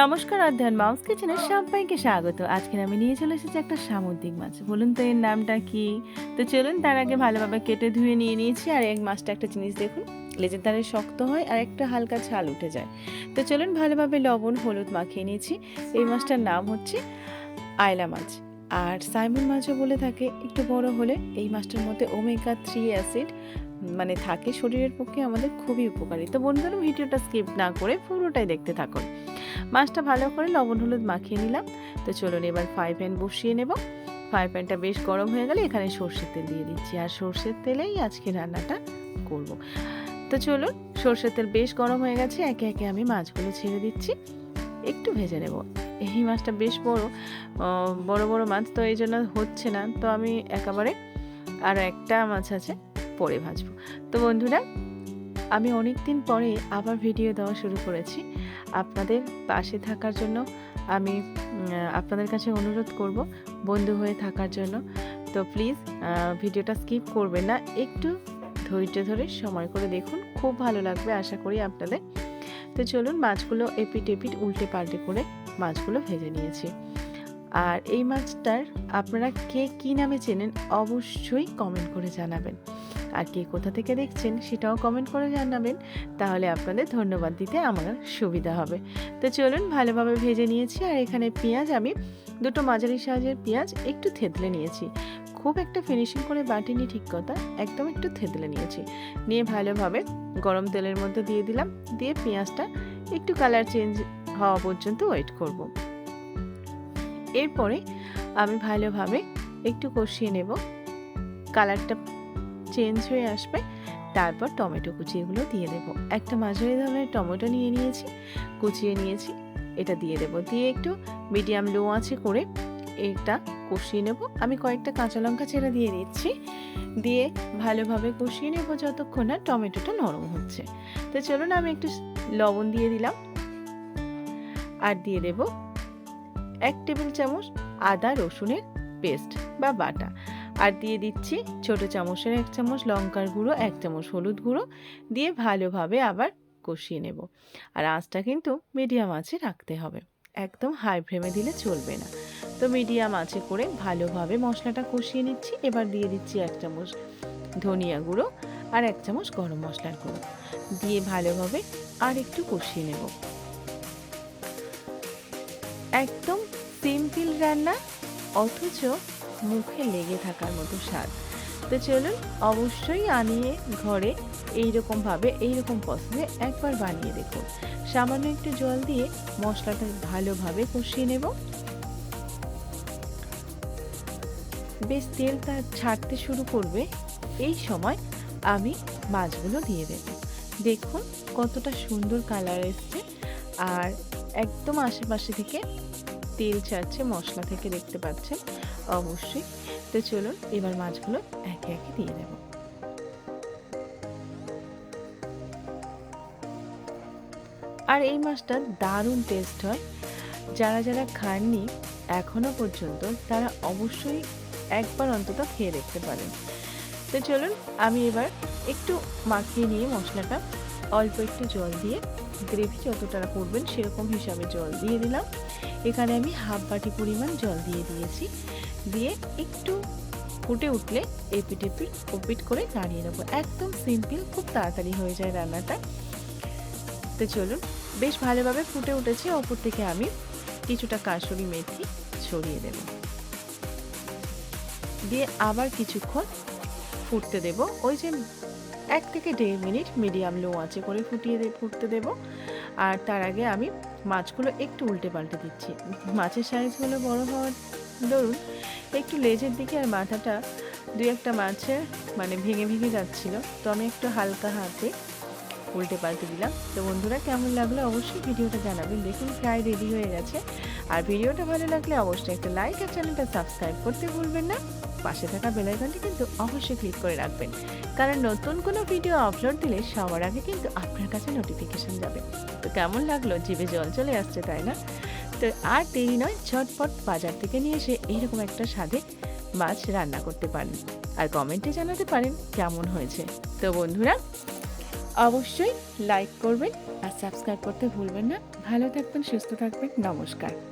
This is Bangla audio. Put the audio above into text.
নমস্কার অধ্যয়ন মাউস কিচেনে সবাইকে স্বাগত। আজকে আমি নিয়ে চলে এসেছি একটা সামুদ্রিক মাছ। বলুন তো এর নামটা কি? তো চলুন, তার আগে ভালোভাবে কেটে ধুয়ে নিয়ে নিয়েছি, আর এক মাছটা একটা জিনিস দেখুন, লেজের ধারে শক্ত হয় আর একটা হালকা ছাল উঠে যায়। তো চলুন, ভালোভাবে লবণ, হলুদ মাখিয়ে নিয়েছি। এই মাছটার নাম হচ্ছে আয়লা মাছ। আর সাইমন মাছও বলে থাকে, একটু বড় হলে এই মাছটার মধ্যে ওমেগা থ্রি অ্যাসিড মানে থাকে শরীরের পক্ষে আমাদের খুবই উপকারী। তো বন্ধুরা, ভিডিওটা স্কিপ না করে পুরোটাই দেখতে থাকুন। মাছটা ভালো করে লবণ হলুদ মাখিয়ে নিলাম। তো চলুন এবার ফ্রাই প্যান বসিয়ে নেব। ফ্রাই প্যানটা বেশ গরম হয়ে গেলে এখানে সর্ষের তেল দিয়ে দিচ্ছি। আর সর্ষের তেলেই আজকে রান্নাটা করব। তো চলুন, সর্ষের তেল বেশ গরম হয়ে গেছে, একে একে আমি মাছগুলো ছেড়ে দিচ্ছি। একটু ভেজে নেব। এই মাছটা বেশ বড় বড় বড় মাছ, তো এই জন্য হচ্ছে না। তো আমি একেবারে আর একটা মাছ আছে, পরে ভাজবো। তো বন্ধুরা, আমি অনেক দিন পরে আবার ভিডিও দেওয়া শুরু করেছি। আপনাদের পাশে থাকার জন্য আমি আপনাদের কাছে অনুরোধ করব বন্ধু হয়ে থাকার জন্য। তো প্লিজ ভিডিওটা স্কিপ করবেন না। একটু ধৈর্য ধরে সময় করে দেখুন। খুব ভালো লাগবে, আশা করি আপনাদের তো চলুন মাছগুলো এপিট এপিট উল্টে পাল্টে করে মাছগুলো ভেজে নিয়েছি। আর এই মাছটার আপনারা কে কী নামে চেনেন অবশ্যই কমেন্ট করে জানাবেন। আর কে কোথা থেকে দেখছেন সেটাও কমেন্ট করে জানাবেন। তাহলে আপনাদের ধন্যবাদ দিতে আমার সুবিধা হবে। তো চলুন ভালোভাবে ভেজে নিয়েছি আর এখানে পেঁয়াজ আমি দুটো মাঝারি সাইজের পেঁয়াজ একটু থেতলে নিয়েছি। খুব একটা ফিনিশিং করে বাটিনি ঠিক কথা, একদম একটু থেতলে নিয়েছি। নিয়ে ভালোভাবে গরম তেলের মধ্যে দিয়ে দিলাম, দিয়ে পেঁয়াজটা একটু কালার চেঞ্জ হওয়া পর্যন্ত ওয়েট করব। এরপরে আমি ভালোভাবে একটু কষিয়ে নেব। কালারটা চেঞ্জ হয়ে আসবে, তারপর টমেটো কুচিগুলো দিয়ে দেব। একটা মাঝারি ধরনের টমেটো নিয়ে নিয়েছি, কুচিয়ে নিয়েছি, এটা দিয়ে দেব। দিয়ে একটু মিডিয়াম লো আছে করে এটা কষিয়ে নেব। আমি কয়েকটা কাঁচা লঙ্কা ছেড়ে দিয়ে দিচ্ছি। দিয়ে ভালোভাবে কষিয়ে নেব যতক্ষণ না টমেটোটা নরম হচ্ছে। তো চলুন আমি একটু লবণ দিয়ে দিলাম। আর দিয়ে দেব এক টেবিল চামচ আদা রসুনের পেস্ট বা বাটা। আর দিয়ে দিচ্ছি ছোট চামচের এক চামচ লঙ্কার গুঁড়ো, এক চামচ হলুদ গুঁড়ো। দিয়ে ভালোভাবে আবার কষিয়ে নেব। আর আঁচটা কিন্তু মিডিয়াম আঁচে রাখতে হবে। একদম হাই ফ্লেমে দিলে চলবে না। তো মিডিয়াম আছে করে ভালোভাবে মশলাটা কষিয়ে নিচ্ছি। এবার দিয়ে দিচ্ছি এক চামচ ধনিয়া গুঁড়ো আর এক চামচ গরম মশলার গুঁড়ো। দিয়ে ভালোভাবে আর একটু কষিয়ে নেব। একদম সিম্পল রান্না, অথচ মুখে লেগে থাকার মতো স্বাদ। তো চলুন, অবশ্যই আনিয়ে ঘরে এইরকমভাবে, এইরকম পছন্দে একবার বানিয়ে দেখুন সামান্য একটু জল দিয়ে মশলাটা ভালোভাবে কষিয়ে নেব। বেশ তেলটা ছাড়তে শুরু করবে, এই সময় আমি মাছগুলো দিয়ে দেব। দেখুন কতটা সুন্দর কালার এসছে। আর একদম আশেপাশে থেকে তেল ছাড়ছে, মশলা থেকে দেখতে পাচ্ছেন অবশ্যই। তো চলুন এবার মাছগুলো একে একে দিয়ে দেব। আর এই মাছটা দারুণ টেস্ট হয়। যারা যারা খাননি এখনও পর্যন্ত তারা অবশ্যই একবার অন্তত খেয়ে দেখতে পারেন। তো চলুন, আমি এবার একটু মাখিয়ে নিয়ে মশলাটা অল্প একটু জল দিয়ে গ্রেভি যতটা করবেন সেরকম হিসাবে জল দিয়ে দিলাম। এখানে আমি হাফ বাটি পরিমাণ জল দিয়ে দিয়েছি। দিয়ে একটু ফুটে উঠলে এপিট এপিট ওপিট করে নাড়িয়ে নেব। একদম সিম্পল খুব তাড়াতাড়ি হয়ে যায় রান্নাটা। তো চলুন, বেশ ভালোভাবে ফুটে উঠেছে। ওপর থেকে আমি কিছুটা কাসুরি মেথি ছড়িয়ে দেব। দিয়ে আবার কিছুক্ষণ ফুটতে দেব। ওই যে এক থেকে দেড় মিনিট মিডিয়াম লো আঁচে করে ফুটিয়ে ফুটতে দেব। আর তার আগে আমি মাছগুলো একটু উল্টে পাল্টে দিচ্ছি। মাছের সাইজগুলো বড় হওয়ার দরুন একটু লেজের দিকে আর মাথাটা দুই একটা মাছের মানে ভেঙে ভেঙে যাচ্ছিল। তো আমি একটু হালকা হাতে উল্টে পাল্টে দিলাম। তো বন্ধুরা কেমন লাগল অবশ্যই ভিডিওটা জানাবেন। দেখুন প্রায় রেডি হয়ে গেছে। আর ভিডিওটা ভালো লাগলে অবশ্যই একটা লাইক আর চ্যানেলটা সাবস্ক্রাইব করতে ভুলবেন না। পাশে থাকা বেলাইকনটি কিন্তু অবশ্যই ক্লিক করে রাখবেন। কারণ নতুন কোনো ভিডিও আপলোড দিলে সবার আগে কিন্তু আপনার কাছে নোটিফিকেশন যাবে। তো কেমন লাগল? জিভে জল চলে আসছে, তাই না? তো আর দেরি নয়, ঝটপট বাজার থেকে নিয়ে এসে এরকম একটা স্বাদে মাছ রান্না করতে পারেন। আর কমেন্টে জানাতে পারেন কেমন হয়েছে। তো বন্ধুরা, অবশ্যই লাইক করবেন আর সাবস্ক্রাইব করতে ভুলবেন না। ভালো থাকবেন, সুস্থ থাকবেন। নমস্কার।